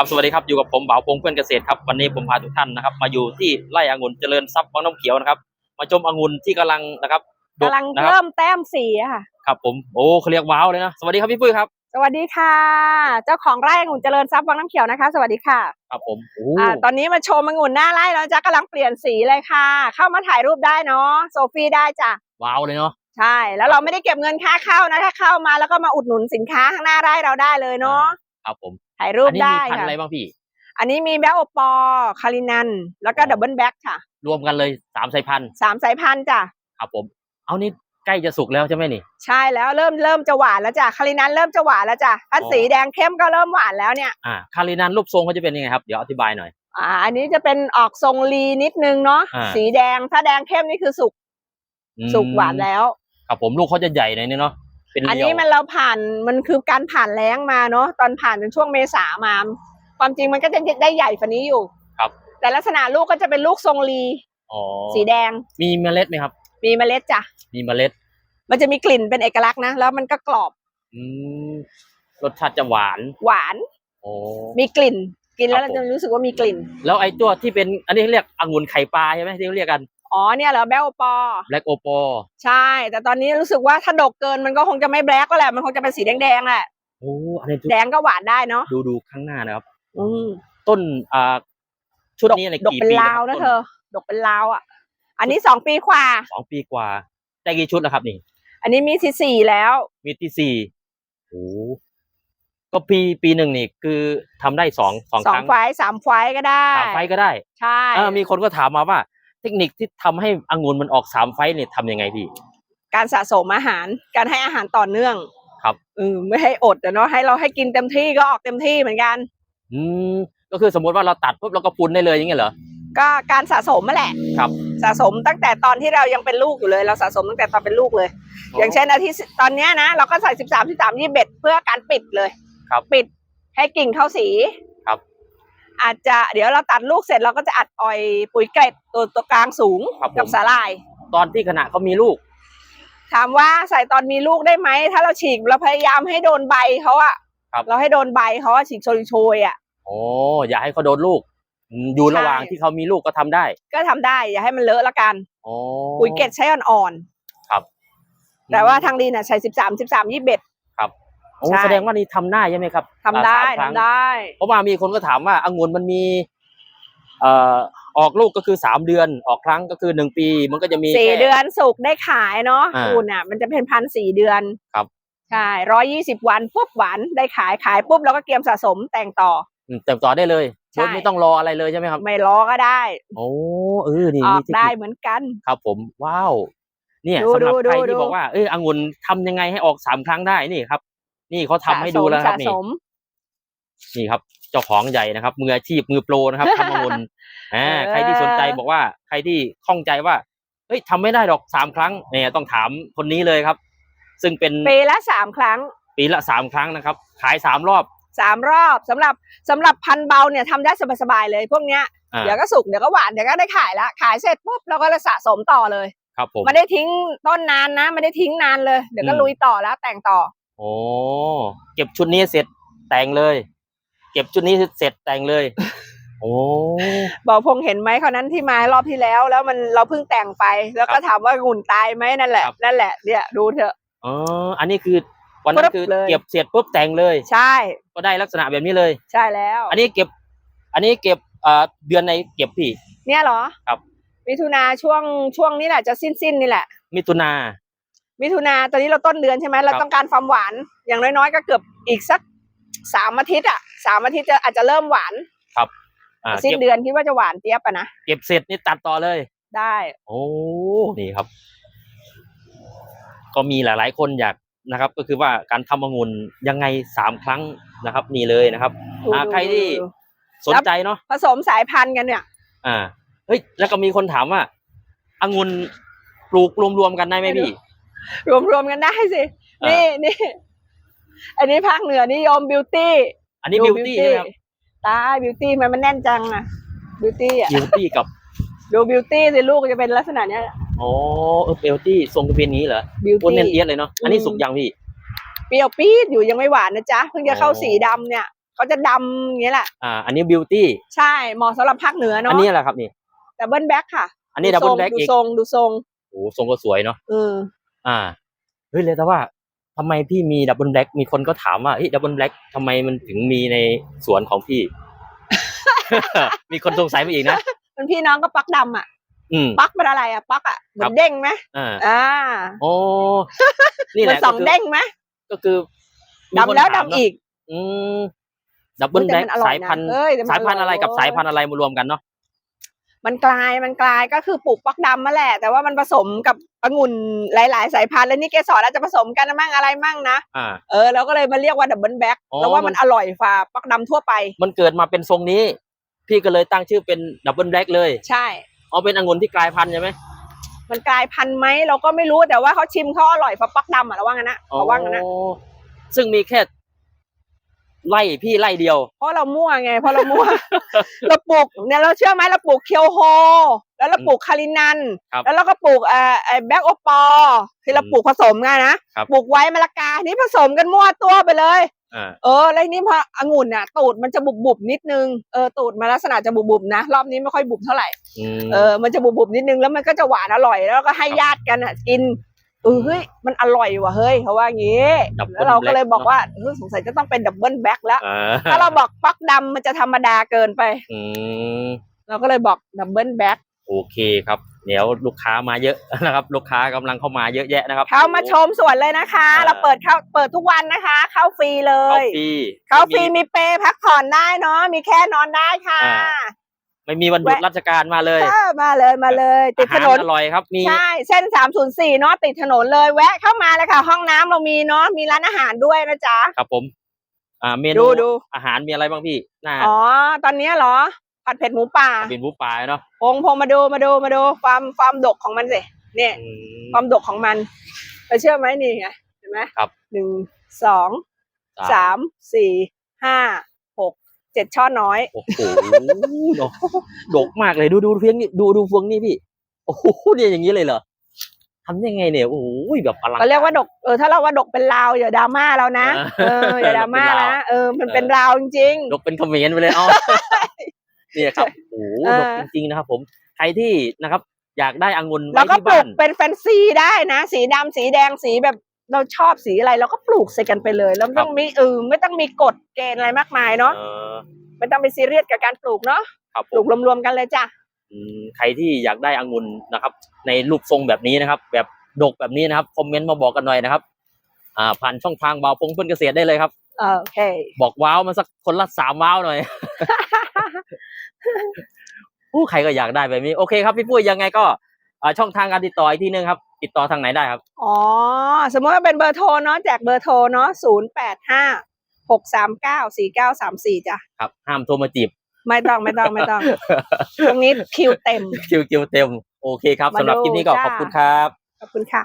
ครับสวัสดีครับอยู่กับผมบ่าวพงษ์เพื่อนเกษตรครับวันนี้ผมพาทุกท่านนะครับ มาอยู่ที่ไร่องุ่นเจริญทรัพย์วังน้ำเขียวนะครับ มาชมองุ่นที่กำลังนะครับดกำลังนะครัเริ่มแต้มสีอะค่ะ ครับผมโอ้เขาเรียกว้าวเลยนะสวัสดีครับพี่ปุ้ยครับสวัสดีค่ะ เจ้าของไร่องุ่นเจริญทรัพย์วังน้ำเขียวนะคะ สวัสดีค่ะครับผมโอ้อ่าตอนนี้มาชมองุ่นหน้าไร่แล้วจ้ะกำลังเปลี่ยนสีเลยค่ะ เข้ามาถ่ายรูปได้เนาะโซฟี่ได้จ้ะว้าวเลยเนาะใช่ แล้วเราไม่ได้เก็บเงินค่าเข้านะถ้าเข้ามาแล้วก็มาอุดหนุนสินค้าข้างหน้าไร่เราได้เลยเนาะครับผม ถ่ายรูอัปนี้ได้มีพันธุ์ค่ะ อะไรบ้างพี่ อันนี้มีแบลโอปอคารินัน แล้วก็ดับเบิลแบ็กค่ะรวมกันเลยสามสายพันธุ์สามสายพันธุ์จ้ะ ครับผม เอานี่ใกล้จะสุกแล้วใช่ไหมนี่ ใช่แล้วเริ่มเริ่มจะหวานแล้วจ้ะคารินันเริ่มจะหวานแล้วจ้ะถ้าอ๋อ สีแดงเข้มก็เริ่มหวานแล้วเนี่ย อ่าคารินันรูปทรงเขาจะเป็นยังไงครับ เดี๋ยวอธิบายหน่อย อ่า อันนี้จะเป็นออกทรงลีนิดนึงเนาะ อ่า สีแดง ถ้าแดงเข้มนี่คือสุก อืมสุกหวานแล้ว ครับผมลูกเขาจะใหญ่หน่อยนี่เนาะ เป็นอันเรียวนี้มันเราผ่านมันคือการผ่านแล้งมาเนาะตอนผ่านเป็นช่วงเมษามา ความจริงมันก็จะได้ใหญ่กว่านี้อยู่ครับ แต่ลักษณะลูกก็จะเป็นลูกทรงลีอ๋อสีแดง มีเมล็ดไหมครับ มีเมล็ดจ้ะมีเมล็ด มันจะมีกลิ่นเป็นเอกลักษณ์นะแล้วมันก็กรอบอืมรสชาติจะหวาน หวานโอ้มีกลิ่น กินแล้วครัเราบผมจะรู้สึกว่ามีกลิ่น แล้วไอ้ตัวที่เป็นอันนี้เรียกองุ่นไข่ปลาใช่ไหมที่เขาเรียกกัน อ๋อเนี่ยเหรอแบลปอแบล็กโอปอใช่ แต่ตอนนี้รู้สึกว่าถ้าดกเกินมันก็คงจะไม่แบล็กก็แหละมันคงจะเป็นสีแดงๆแหละโอ้อันนี้แดงก็หวานได้เนาะดูดูข้างหน้านะครับ อืมต้นอ่าชุดนี้อะไรดกกี่เป็นปีลาวครันะบเธอ ดกเป็นลาวอะ อันนี้สองปีกว่าสองปีกว่าได้กี่ชุดแล้วครับนี่ อันนี้มีที่สี่แล้ว มีที่สี่โอ้ก็ปีปีหนึ่งนี่คือทำได้สองสองสอคงรั้งไฟล์สามไฟล์ก็ได้สามไฟล์ก็ได้ ใช่เออมีคนก็ถามมาว่า เทคนิคที่ทำให้องุ่นมันออกสามไฟล์เนี่ยทำยังไงพี่ การสะสมอาหารการให้อาหารต่อเนื่อง ครับเออไม่ให้อดอะเนาะให้เราให้กินเต็มที่ก็ออกเต็มที่เหมือนกัน อืมก็คือสมมติว่าเราตัดปุ๊บเราก็พุนได้เลยอย่างเงี้ยเหรอก็การสะสมนั่นแหละครับสะสมตั้งแต่ตอนที่เรายังเป็นลูกอยู่เลย เราสะสมตั้งแต่ตอนเป็นลูกเลย อย่างเช่นอาทิตย์ตอนเนี้ยนะ เราก็ใส่สิบสามสิบสามยี่สิบเอ็ดเพื่อการปิดเลยครับปิดให้กิ่งเข้าสีครับ อาจจะเดี๋ยวเราตัดลูกเสร็จเราก็จะอัดออยปุ๋ยเกล็ดตัวตัวกลางสูงครับผม กับสาลาย ตอนที่ขณะเขามีลูก ถามว่าใส่ตอนมีลูกได้ไหม ถ้าเราฉีกเราพยายามให้โดนใบเขาอะครับ เราให้โดนใบเขาอะฉีกโชยๆอะ โอ้อย่าให้เขาโดนลูกอืมอยู่ระหว่างใช่ ที่เขามีลูกก็ทำได้ก็ทำได้อย่าให้มันเลอะละกัน โอ้ ปุ๋ยเกล็ดใช้อ่อนครับๆแต่ว่าทางดินอะใช้สิบสามสิบสามยี่สิบเอ็ด โอ้ใช่ แสดงว่านี่ทำได้ใช่ไหมครับทำได้อ่าสามครั้งทำได้ เพราะว่ามีคนก็ถามว่าองุ่นมันมีเอ่อออกลูกก็คือสามเดือน ออกครั้งก็คือหนึ่งปี มันก็จะมีสี่แค่ เดือนสุกได้ขายเนาะอ่าคุณอะ มันจะเป็นพันสี่เดือนครับ ใช่ร้อยยี่สิบวันปุ๊บหวานได้ขายขายปุ๊บเราก็เตรียมสะสมแต่งต่อ อืมเติมต่อได้เลยใช่ โดยไม่ต้องรออะไรเลยใช่ไหมครับ ไม่รอก็ได้ โอ้เออนี่ออมีกเทคได้นิคเหมือนกัน ครับผมว้าว เนี่ยดูสำหรับดูใครดูที่ดู บอกว่าเออองุ่นทำยังไงให้ออกสามครั้งได้นี่ครับ นี่เขาทำให้ดูแล้วครับสะนี่สมนี่ครับ เจ้าของใหญ่นะครับ มืออาชีพมือโปรนะครับทำองุ่นอ่าเออใครที่สนใจบอกว่า ใครที่ข้องใจว่าเฮ้ยทำไม่ได้หรอกสามครั้งเนี่ยต้องถามคนนี้เลยครับ ซึ่งเป็นปีละสามครั้ง ปีละสามครั้งนะครับ ขายสามรอบสามรอบสำหรับสำหรับพันธุ์เบาเนี่ยทำได้สบายๆเลย พวกเนี้ยอ่าเดี๋ยวก็สุกเดี๋ยวก็หวานเดี๋ยวก็ได้ขายละขายเสร็จปุ๊บเราก็จะสะสมต่อเลย ครับผมไม่ได้ทิ้งต้นนานนะ ไม่ได้ทิ้งนานเลย เดี๋ยวก็อืมลุยต่อแล้วแต่งต่อ โอ้เก็บชุดนี้เสร็จแต่งเลย เก็บชุดนี้เสร็จแต่งเลย โอ้บอกพงเห็นไหมเขานั้นที่มารอบที่แล้ว แล้วมันเราเพิ่งแต่งไป แล้วก็ถามว่าหุ่นตายไหมนั่นแหละครับ นั่นแหละเนี่ยดูเถอะอ๋ออันนี้คือวันนั้ปึ๊นบคือเลย เก็บเสร็จปุ๊บแต่งเลย ใช่ ก็ได้ลักษณะแบบนี้เลย ใช่แล้ว อันนี้เก็บ อันนี้เก็บเอ่อเดือนในเก็บพี่ เนี่ยเหรอครับ มิถุนาช่วงช่วงนี้แหละจะสิ้นสิ้นๆนี่แหละ มิถุนา มิถุนาตอนนี้เราต้นเดือนใช่ไหมเราครับต้องการความหวานอย่างน้อยๆ ก็เกือบอีกสักสามอาทิตย์อะสามอาทิตย์จะอาจจะเริ่มหวานอ่าสิ้นเก็บเดือนคิดว่าจะหวานเจี๊ยบอะนะเก็บเสร็จนี่ตัดต่อเลย ได้ โอ้นี่ครับ ก็มีหลายๆคนอยากนะครับ ก็คือว่าการทำองุ่นยังไงสามครั้งนะครับ นี่เลยนะครับดูอ่าดูใครที่ดูสนใจเนาะผสมสายพันธุ์กันเนี่ย อ่า เฮ้ย แล้วก็มีคนถามว่าองุ่นปลูกรวมๆกันได้ไหมพี่ รวมๆกันได้สิอ่านี่นี่นี่ อันนี้ภาคเหนือนิยมบิวตี้ อันนี้บิวตี้ใช่ไหมครับตายบิวตี้มันมันแน่นจังอะบิวตี้อะบิวตี้กับ ดูบิวตี้สิลูกจะเป็นลักษณะเนี้ย อ๋อเออบิวตี้ทรงจะเป็นอย่างนี้เหรอบิวโอ้ตี้เน้นเอียดเลยเนาะ อันนี้สุกยังพี่ เปรี้ยวปี๊ดอยู่ยังไม่หวานนะจ๊ะ เพิ่งจะเข้าอ๋อสีดำเนี่ยเขาจะดำอย่างเงี้ยแหละ อ่า อันนี้บิวตี้ ใช่ เหมาะสำหรับภาคเหนืออัเนาะนนี้แหละครับนี่ดับเบิลแบ็คค่ะ อันนี้ดับเบิลแบ็กดูอีกทรงดูทรงโอ้โหทรงก็สวยเนาะเออ อ่าเฮ้ยเลยแต่ว่าทำไมพี่มีดับเบิลแบ็กมีคนก็ถามว่าเฮ้ยดับเบิลแบ็กทำไมมันถึงมีในสวนของพี่ มีคนสงสัยมาอีกนะมันพี่น้องก็ปักดำอะอืมปักเป็นอะไรอะปักอะเหมืครัอนบเด้งไหมอ่าอ่าโอ้นี่เหแหมือนละสองก็คือเด้งไหมก็คือมีคนดำแล้วถามดำเนอะอีก อืมดับเบิลแต่แบ็กมันอร่อสายยนะพันธุ์เอ้ยแต่มัสายพันธุ์อะไรกับร่สายพันธุ์อะไรมารวมกันเนาะ มันกลายมันกลายก็คือปลูกปักดำมาแหละ แต่ว่ามันผสมกับองุ่นหลาย ๆ สายพันธุ์แล้วนี่เกสรอาจจะผสมกันมั่งอะไรมั่งนะอ่า เออเราก็เลยมาเรียกว่าดับเบิลแบ็กอ๋อแล้วว่ามัมันนอร่อยฝ่าปักดำทั่วไป มันเกิดมาเป็นทรงนี้ พี่ก็เลยตั้งชื่อเป็นดับเบิลแบ็กเลยใช่ เอาเป็นองุ่นที่กลายพันธุ์ใช่ไหม มันกลายพันธุ์ไหมเราก็ไม่รู้แต่ว่าเขาชิมเขาอร่อยฝ่าปักดำอะเราว่างั้นนะเราว่างั้นนะ อ๋อซึ่งมีแค่ ไล่พี่ไล่เดียว เพราะเรามั่วไงเพราะเรามั่ว เราปลูกเนี่ยเราเชื่อไหมเราปลูกเคียวโฮ แล้วเราปลูกคารินัน ครับแล้วเราก็ปลูกเอ่อแบ็กโอปอที่เราอืมปลูกผสมกันนะครับ ปลูกไว้มะละกานี่ผสมกันมั่วตัวไปเลย อ่า เออแล้วนี่พอองุ่นน่ะ ตูดมันจะบุบบุบๆนิดนึงเออตูดมันลักษณะจะบุบบุบๆนะรอบนี้ไม่ค่อยบุบเท่าไหร่อืมเออ มันจะบุบบุบๆนิดนึงแล้วมันก็จะหวานอร่อย แล้วก็ให้ญาติกันอะกิน เออเฮ้ยมันอร่อยว่ะเฮ้ยเขาว่าอย่างงี้ดับเบิแล้วเราก็เลยบอกแว่าเออสงสัยจะต้องเป็นดับเบิลแบ็คแล้วอ่าถ้าเราบอกปักดำมันจะธรรมดาเกินไป อืม เราก็เลยบอกดับเบิลแบ็คโอเคครับ เดี๋ยวลูกค้ามาเยอะ นะครับ ลูกค้ากำลังเข้ามาเยอะแยะนะครับ เข้ามาชมสวนเลยนะคะ อ่า เราเปิดเข้าเปิดทุกวันนะคะ เข้าฟรีเลเข้าย ฟรีเข้าฟรีมีเปรย์พักผ่อนได้เนาะมีแค่นอนได้ค่ะ อ่า ไม่มีวันหยุดแวะราชการมาเลยเออมาเลยมาเลย ติดถนนอาหารอร่อยครับมีใช่เส้น 304เนาะติดถนนเลยแวะเข้ามาเลยค่ะ ห้องน้ำเรามีเนาะมีร้านอาหารด้วยนะจ๊ะครับผม อ่าเมนูดูดูอาหารมีอะไรบ้างพี่หน้าอ๋อตอนเนี้ยเหรอผัดเผ็ดหมูป่าเป็นบุฟปลายเนาะพงพงมาดูมาดูมาดูความความดกของมันสิเนี่ยอืมความดกของมันไปเชื่อไหมนี่ไงเห็นไหมครับหนึ่งสองสามสี่ห้าหก เจ็ดช่อน้อย โอ้โหดกดกมากเลยดูดูเพียงนี่ดูดูเฟืองนี่พี่ โอ้โหเนี่ยอย่างนี้เลยเหรอทำยังไงเนี่ยโอ้โหแบบอลังเขาเรียกว่าดกเออถ้าเราว่าดกเป็นลาวอย่าดราม่าเรานะเอออย่าดราม่าดกเป็นลาวนะเออมันเป็นลาวจริงดกเป็นเขมรไปเลยอ๋อเนี่ยครับโอ้โหเออดกจริงๆนะครับ ผมใครที่นะครับ อยากได้องุ่นๆไว้เราก็ที่ปลูบ้ากนเป็นแฟนซีได้นะ สีดำสีแดงสีแบบ เราชอบสีอะไรเราก็ปลูกใส่กันไปเลยแล้วไม่ต้องมีเออไม่ต้องมีกฎเกณฑ์อะไรมากมายเนาะเออไม่ต้องไปซีเรียสกับการปลูกเนาะครับปผลูมกรวมๆกันเลยจ้ะอืมใครที่อยากได้องุ่นนะครับ ในรูปทรงแบบนี้นะครับ แบบดกแบบนี้นะครับคอมเมนต์มาบอกกันหน่อยนะครับ อ่าผ่านช่องทางบาวพงเพื่อนเกษตรได้เลยครับโอเค บอกว้าวมาสักคนละสามว้าวหน่อย ผู้ใครก็อยากได้แบบนี้ โอเคครับพี่ปุ้ยยังไงก็อ่า ช่องทางการติดต่ออีกทีนึงครับ ติดต่อทางไหนได้ครับ อ๋อ สมมติว่าเป็นเบอร์โทรเนาะแจกเบอร์โทรเนาะศูนย์แปดห้าหกสามเก้าสี่เก้าสามสี่จ้ะครับห้ามโทรมาจีบ ไม่ต้องไม่ต้องไม่ต้อง ตรงนี้คิวเต็ม คิวคิวเต็ม โอเคครับมาสำหรับดูคลิปนี้ก็จ้าขอบคุณครับ ขอบคุณค่ะ